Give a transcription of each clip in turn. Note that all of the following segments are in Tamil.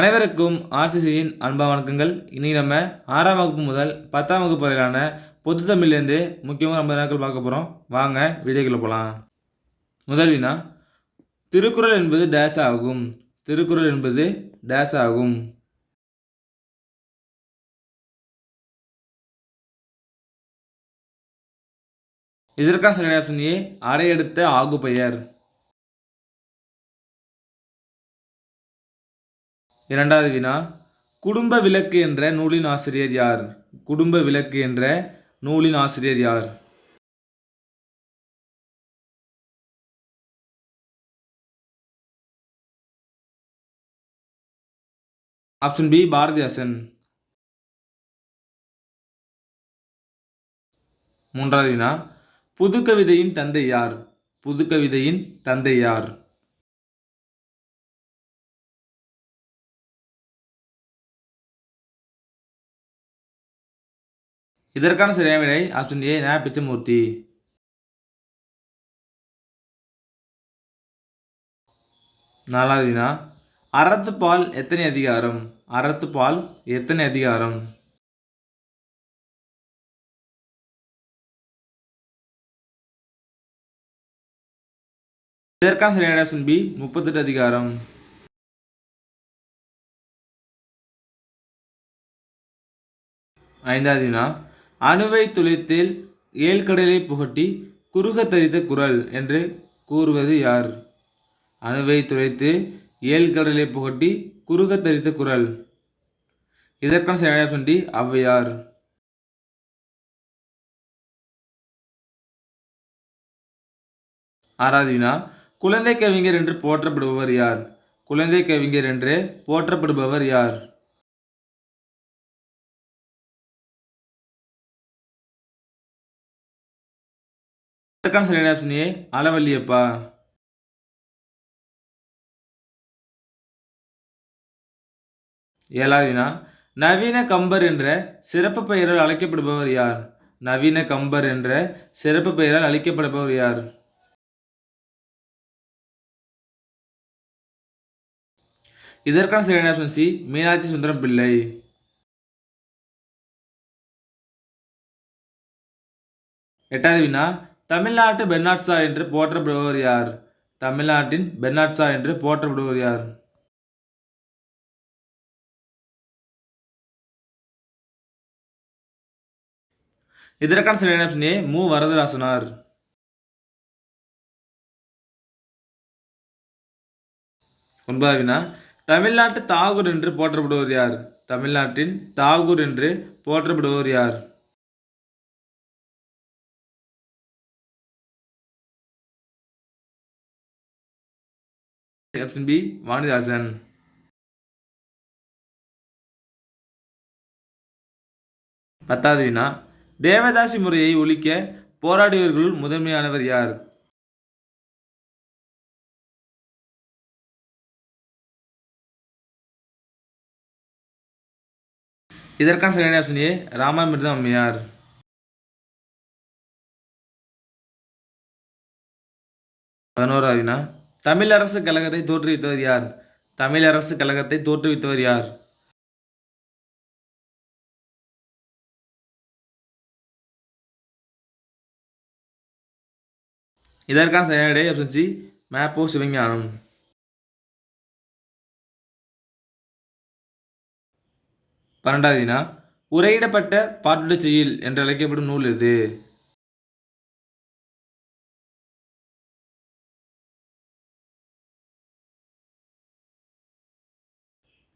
அனைவருக்கும் ஆர்சிசியின் அன்பா வணக்கங்கள். இனி நம்ம ஆறாம் வகுப்பு முதல் பத்தாம் வகுப்பு வரையிலான பொது தமிழ்லேருந்து முக்கியமாக நம்ம நாட்கள் பார்க்க போகிறோம் வாங்க வீடியோக்குள்ள போகலாம் முதல் வினா திருக்குறள் என்பது டேஸ் ஆகும். திருக்குறள் என்பது டேஸ் ஆகும். இதற்கான சரியான ஆப்ஷன் ஏ அடையெடுத்த ஆகு பெயர் இரண்டாவது வினா குடும்ப விளக்கு என்ற நூலின் ஆசிரியர் யார்? குடும்ப விளக்கு என்ற நூலின் ஆசிரியர் யார்? Option B Bharathidasan. மூன்றாவது வினா புதுக்கவிதையின் தந்தை யார்? புதுக்கவிதையின் தந்தை யார்? இதற்கான சரியான விடை ஆப்ஷன் ஏ நா பிச்சமூர்த்தி நாலாவது வினா. அறத்துப்பால் எத்தனை அதிகாரம்? அறத்துப்பால் எத்தனை அதிகாரம்? இதற்கான சரியான ஆப்ஷன் பி முப்பத்தெட்டு அதிகாரம். ஐந்தாவது வினா. அணுவை துளைத்தில் ஏழ்கடலை புகட்டி குறுக தரித்த குரல் என்று கூறுவது யார்? அணுவை துளைத்து ஏழ்கடலை புகட்டி குறுக தரித்த குரல். இதற்கான சரியான ஆப்ஷன் டி ஔவையார் ஆறாவது வினா குழந்தை கவிஞர் என்று போற்றப்படுபவர் யார்? குழந்தை கவிஞர் என்று போற்றப்படுபவர் யார்? இதற்கான சரியான ஆப்ஷன் ஏ அளவல்லியப்பா ஏழாவது வினா நவீன கம்பர் என்ற சிறப்பு பெயரால் அழைக்கப்படுபவர் யார்? நவீன கம்பர் என்ற சிறப்பு பெயரால் அழைக்கப்படுபவர் யார்? இதற்கான சரியான ஆப்ஷன் சி மீனாட்சி சுந்தரம் பிள்ளை. எட்டாவது வினா தமிழ்நாட்டு பென்னாட்சா என்று போற்றப்படுபவர் யார்? தமிழ்நாட்டின் பென்னாட்சா என்று போற்றப்படுபவர் யார்? இதற்கான சரியான ஆப்ஷன் ஏ மு. வரதராசனார். ஒன்பதாவினா தமிழ்நாட்டு தாகூர் என்று போற்றப்படுவர் யார்? தமிழ்நாட்டின் தாகூர் என்று போற்றப்படுவர் யார்? ஆப்ஷன் பி வாணிதாசன் பத்தாவது வினா. தேவதாசி முறையை ஒழிக்க போராடியவர்களுள் முதன்மையானவர் யார்? இதற்கான சரியான ஆப்ஷன் ஏ ராமாமிர்தம் அம்மையார் பதினோராவது தமிழரசு கழகத்தை தோற்றுவித்தவர் யார்? தமிழரசு கழகத்தை தோற்றுவித்தவர் யார்? இதற்கான சரியான விடை ஆப்ஷன் சி மேப்போ சிவஞானம். பன்னெண்டாவது வினா உரையிடப்பட்ட பாட்டுடச் செயல் என்று அழைக்கப்படும் நூல் எது?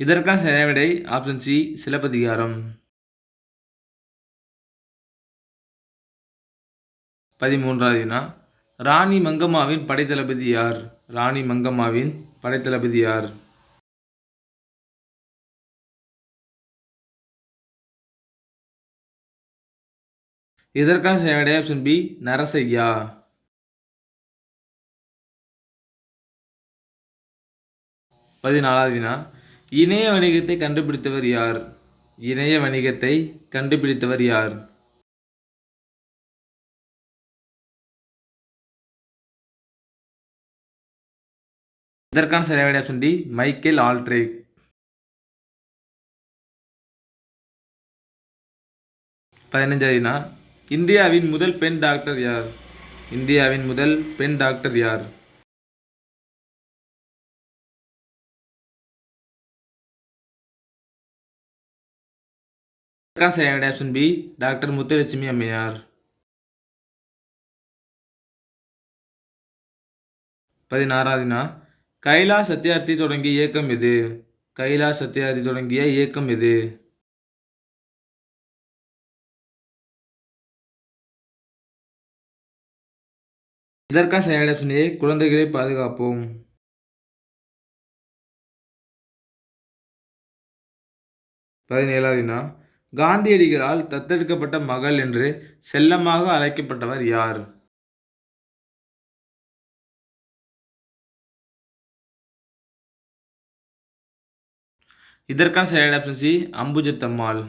இதற்கான சரியான ஆப்ஷன் சி சிலப்பதிகாரம். பதிமூன்றாவது வினா. ராணி மங்கம்மாவின் படைத்தளபதி யார்? ராணி மங்கம்மாவின் படைத்தளபதி யார்? இதற்கான சரியான ஆப்ஷன் பி நரசையா பதினாலாவது வினா. இணைய வணிகத்தை கண்டுபிடித்தவர் யார்? இணைய வணிகத்தை கண்டுபிடித்தவர் யார்? இதற்கான சரியான ஆப்ஷன் டி மைக்கேல் ஆல்ட்ரேக். பதினஞ்சாவதுனா இந்தியாவின் முதல் பெண் டாக்டர் யார்? இந்தியாவின் முதல் பெண் டாக்டர் யார்? சரியான ஆப்ஷன் பி டாக்டர் முத்துலட்சுமி அம்மையார். பதினாறாவதுனா கைலா சத்யார்த்தி தொடங்கிய இயக்கம் எது? கைலா சத்யார்த்தி தொடங்கிய இயக்கம் எது? இதற்கான சரியான ஆப்ஷன் ஏ குழந்தைகளை பாதுகாப்போம். பதினேழாவதுனா காந்தியடிகளால் தத்தெடுக்கப்பட்ட மகள் என்று செல்லமாக அழைக்கப்பட்டவர் யார்? இதற்கான சரியான ஆப்ஷன் சி? அம்புஜத்தம்மாள்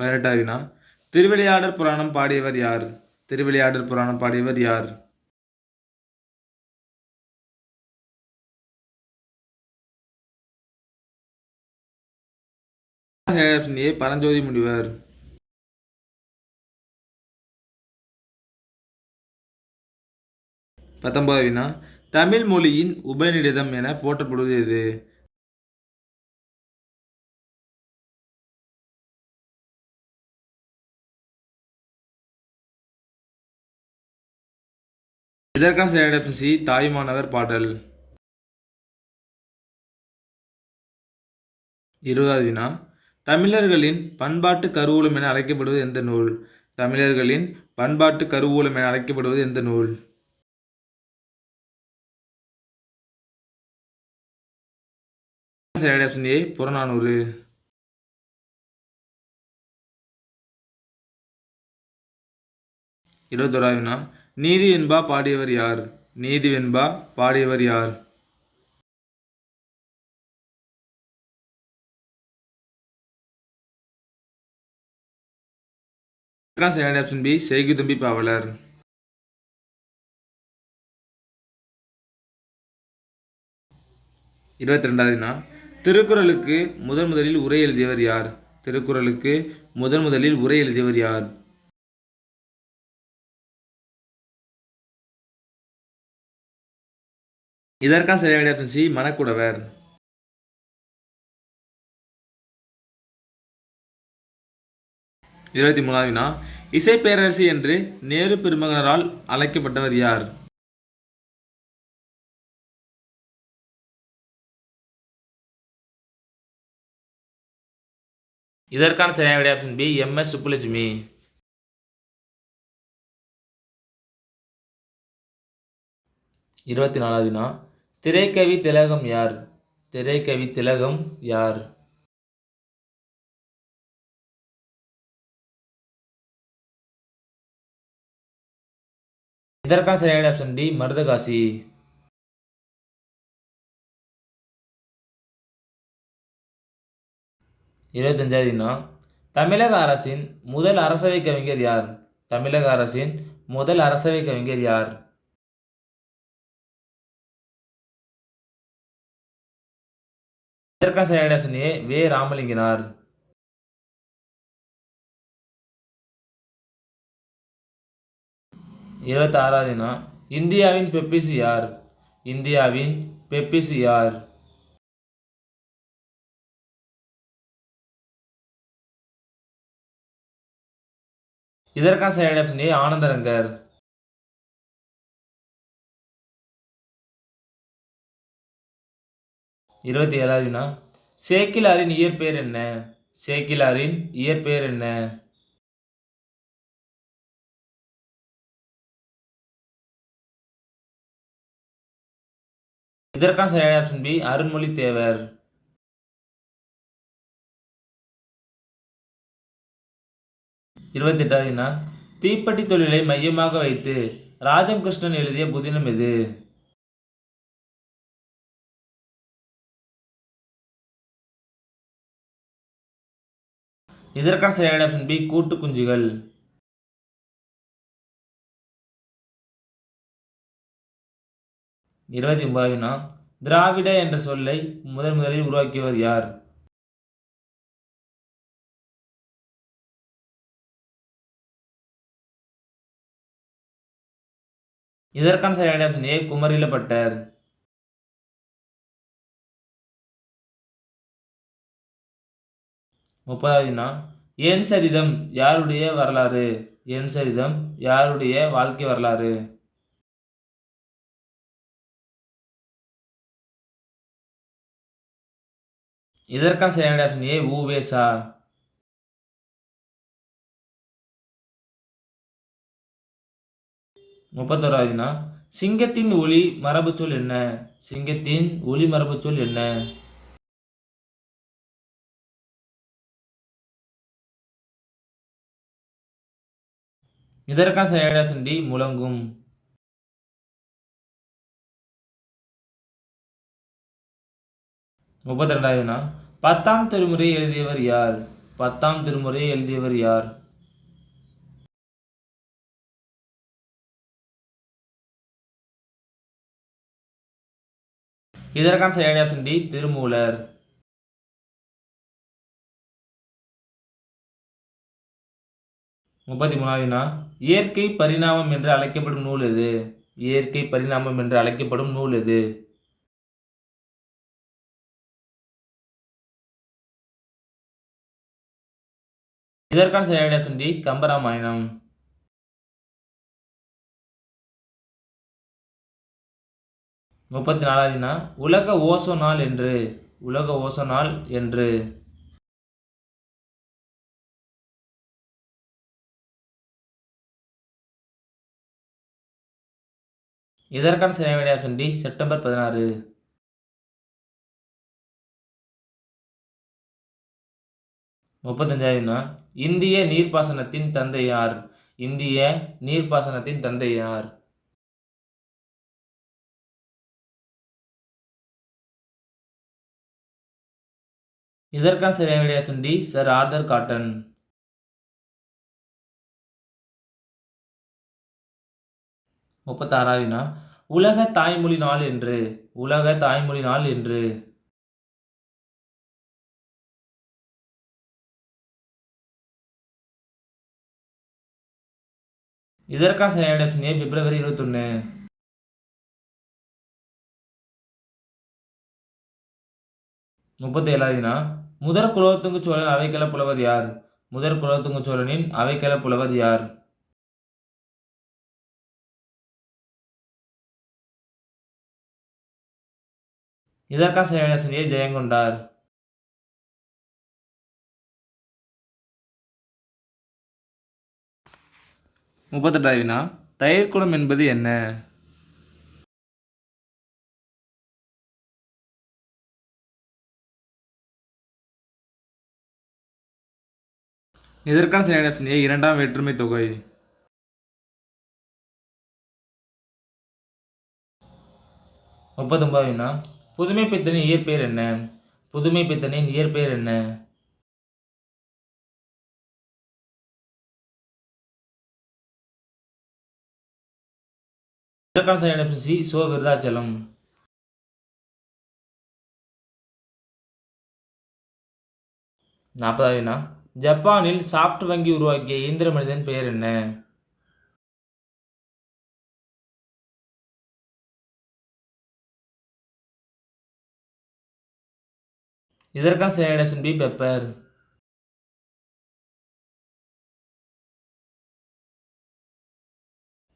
பதினெட்டாவதுனா திருவிளையாடற் புராணம் பாடியவர் யார்? திருவிளையாடற் புராணம் பாடியவர் யார்? ஆப்ஷன் ஏ பரஞ்சோதி பத்தொன்பது வினா தமிழ் மொழியின் உபநிடதம் என போற்றப்படுவது எது? இதற்கான சரியான ஆப்ஷன் சி தாய்மானவர் பாடல். இருபதாவது வினா தமிழர்களின் பண்பாட்டு கருவூலம் என அழைக்கப்படுவது எந்த நூல்? தமிழர்களின் பண்பாட்டு கருவூலம் என அழைக்கப்படுவது எந்த நூல்? Option A Purananuru. இருபத்தொராயிரம் நீதி வெண்பா பாடியவர் யார்? நீதி வெண்பா பாடியவர் யார்? சரியான ஆப்ஷன் பி செய்குதம்பி பாவலர். இருபத்தி ரெண்டாவதுனா திருக்குறளுக்கு முதன் முதலில் உரை எழுதியவர் யார்? திருக்குறளுக்கு முதன் முதலில் உரை எழுதியவர் யார்? இதற்கான சரியான ஆப்ஷன் சி மணக்குடவர். இருபத்தி மூணாவதுனா இசை பேரரசி என்று நேரு பெருமகனரால் அழைக்கப்பட்டவர் யார்? இதற்கான சரியான option B M S Subbulakshmi. இருபத்தி நாலாவதுனா திரைக்கவி திலகம் யார்? திரைக்கவி திலகம் யார்? இதற்கான சரியான ஆப்ஷன் டி மருதகாசி இருபத்தஞ்சாவதுனா தமிழக அரசின் முதல் அரசவை கவிஞர் யார்? தமிழக அரசின் முதல் அரசவை கவிஞர் யார்? இதற்கான சரியான ஆப்ஷன் ஏ வே ராமலிங்கனார். இருபத்தி தினம். இந்தியாவின் பெப்பிசி யார்? இந்தியாவின் பெப்பிசி யார்? இதற்கான சரியான ஆப்ஷன் ஏ ஆனந்தரங்கர். இருபத்தி ஏழாவதுனா சேக்கிலாரின் இயற்பெயர் என்ன? சேக்கிலாரின் இயற்பெயர் என்ன? இதற்கான சரியான ஆப்ஷன் பி அருண்மொழி தேவர். இருபத்தி எட்டாவதுனா தீப்பெட்டி தொழிலை மையமாக வைத்து ராஜம் கிருஷ்ணன் எழுதிய புதினம் எது? இதற்கான சரியான ஆப்ஷன் பி கூட்டு குஞ்சுகள். இருபத்தி ஒன்பதுனா திராவிட என்ற சொல்லை முதன் முதலில் உருவாக்கியவர் யார்? இதற்கான சரியான ஆப்ஷன் ஏ குமரிலப்பட்டர் முப்பதாவதுனா என் சரிதம் யாருடைய வரலாறு? என் சரிதம் யாருடைய வாழ்க்கை வரலாறு? இதற்கான சரியான ஆப்ஷன் ஏ ஊவேசா முப்பத்தோராவதுனா சிங்கத்தின் ஒளி மரபுச்சொல் என்ன? சிங்கத்தின் ஒளி மரபுச்சொல் என்ன? இதற்கான சரியான ஆப்ஷன் டி முழங்கும். முப்பத்தி ரெண்டாவதுனா பத்தாம் திருமுறை எழுதியவர் யார்? பத்தாம் திருமுறை எழுதியவர் யார்? இதற்கான சரியான ஆப்ஷன் டி திருமூலர். முப்பத்தி மூணாவதுனா இயற்கை பரிணாமம் என்று அழைக்கப்படும் நூல் எது? இயற்கை பரிணாமம் என்று அழைக்கப்படும் நூல் எது? இதற்கான சரியான ஆப்ஷன் டி கம்பராமாயணம். முப்பத்தி நாலாவதுனா உலக ஓசோ நாள் என்று உலக ஓசோ நாள் என்று. இதற்கான சரியான ஆப்ஷன் டி செப்டம்பர் பதினாறு. முப்பத்தஞ்சாவதுனா இந்திய நீர்ப்பாசனத்தின் தந்தை யார்? இந்திய நீர்ப்பாசனத்தின் தந்தை யார்? இதற்கான சரியான option D sir Arthur Cotton. முப்பத்தாறாவது உலக தாய்மொழி நாள் என்று உலக தாய்மொழி நாள் என்று. இதற்கான சரியான ஆப்ஷன் ஏ பிப்ரவரி இருபத்தொன்று முப்பத்தி ஏழாவதுனா முதற் குலோத்துங்கு சோழன் அவைக்கல புலவர் யார்? முதற் குலோத்துங்கு சோழனின் அவைக்கல புலவர் யார்? இதற்காக சரியான ஆப்ஷன் ஏ ஜெயங்கொண்டார். முப்பத்தெட்டாவதுனா தயிர்குளம் என்பது என்ன? இதற்கான சரியான ஆப்ஷன் ஏ இரண்டாம் வேற்றுமை தொகை. முப்பத்தொன்பதுனா புதுமை பித்தனின் இயற்பெயர் என்ன? புதுமை பித்தனின் இயற்பெயர் என்ன? இதற்கான சரியான ஆப்ஷன் சி சோ விருதாச்சலம். நாற்பதாவதுனா ஜப்பானில் சாஃப்ட் வங்கி உருவாக்கிய இயந்திர மனிதன் பெயர் என்ன? இதற்கான சரியான ஆப்ஷன் பி பெப்பர்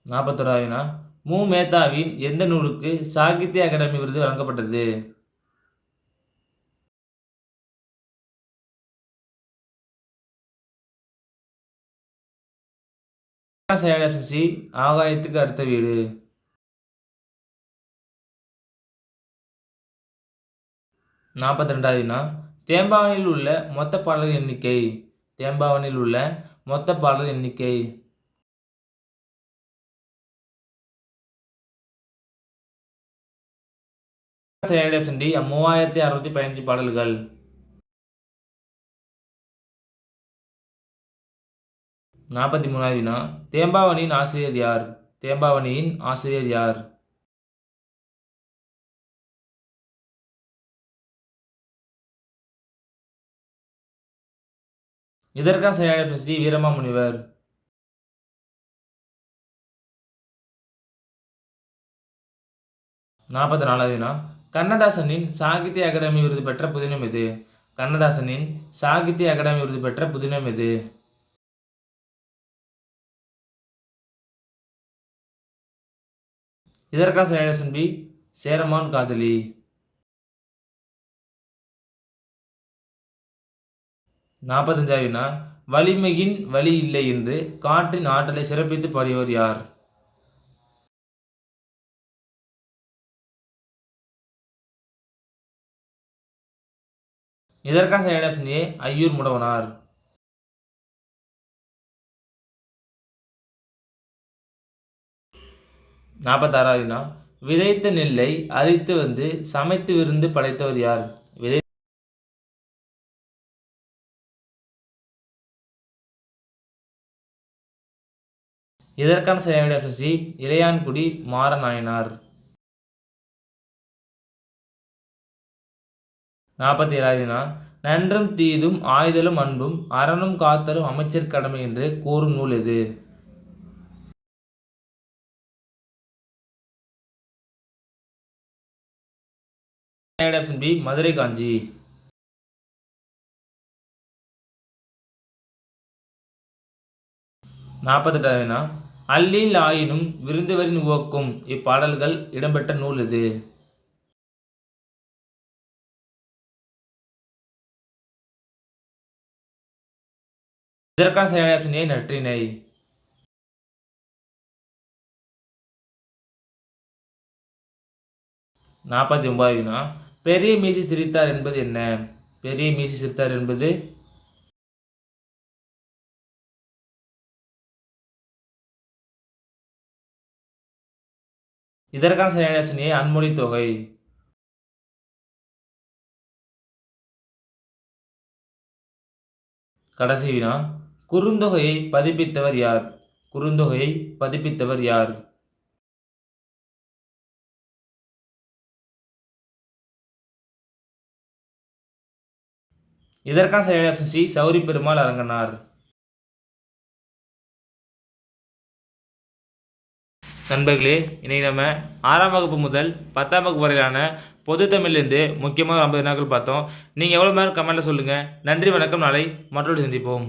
நாற்பத்தோராவதுனா மு. மேத்தாவின் எந்த நூலுக்கு சாகித்ய அகாடமி விருது வழங்கப்பட்டது? சசி ஆகாயத்துக்கு அடுத்த வீடு. நாற்பத்தி ரெண்டாவதுனா தேம்பாவனில் உள்ள மொத்த பாடல்கள் எண்ணிக்கை. தேம்பாவனில் உள்ள மொத்த பாடல் எண்ணிக்கை. சரியான ஆப்ஷன் டி மூவாயிரத்தி அறுநூத்தி பதினஞ்சு பாடல்கள் நாற்பத்தி மூணாவதுனா தேம்பாவணியின் ஆசிரியர் யார் தேம்பாவணியின் ஆசிரியர் யார் இதற்கான சரியான ஆப்ஷன் சி வீரமாமுனிவர் நாற்பத்தி நாலாவது வினா கண்ணதாசனின் சாகித்ய அகாடமி விருது பெற்ற புதினம் எது? கண்ணதாசனின் சாகித்ய அகாடமி விருது பெற்ற புதினம் எது? இதற்கான சரியான பி சேரமான் காதலி. நாற்பத்தஞ்சாவினா வலிமையின் வழி இல்லை என்று காற்றின் ஆற்றலை சிறப்பித்து பாடியவர் யார்? இதற்கான சரியான ஆப்ஷன் ஏ ஐயூர் முடவனார். நாற்பத்தாறாவது விதைத்த நெல்லை அரித்து வந்து சமைத்து விருந்து படைத்தவர் யார்? விதை இதற்கான சரியான ஆப்ஷன் சி இளையான்குடி மாறநாயனார் நாற்பத்தி ஏழாவதுனா நன்றும் தீதும் ஆயுதலும் அன்பும் அறனும் காத்தலும் அமைச்சர் கடமை என்று கூறும் நூல் எது? Option B Madurai Kanchi. நாற்பத்தெட்டாவதுனா அல்லில் ஆயினும் விருந்தவரின் உவக்கும் இப்பாடல்கள் இடம்பெற்ற நூல் இது இதற்கான சரியான ஆப்ஷன் ஏ நற்றினை நாற்பத்தி ஒன்பது வினா பெரிய மீசி சிரித்தார் என்பது என்ன? பெரிய மீசி சிரித்தார் என்பது? இதற்கான சரியான ஆப்ஷன் ஏ அன்மொழி தொகை. கடைசி வினா குறுந்தொகையை பதிப்பித்தவர் யார்? குறுந்தொகையை பதிப்பித்தவர் யார்? இதற்கான சரியான ஆப்ஷன் சி சௌரி பெருமாள் அரங்கனார். நண்பர்களே இன்னைக்கு நம்ம ஆறாம் வகுப்பு முதல் பத்தாம் வகுப்பு வரையிலான பொது தமிழ்லேருந்து முக்கியமாக ஐம்பது வினாக்கள் பார்த்தோம். நீங்கள் எவ்வளோ நேரம் கமெண்ட்டில் சொல்லுங்கள் நன்றி வணக்கம். நாளை மற்றொரு சந்திப்போம்.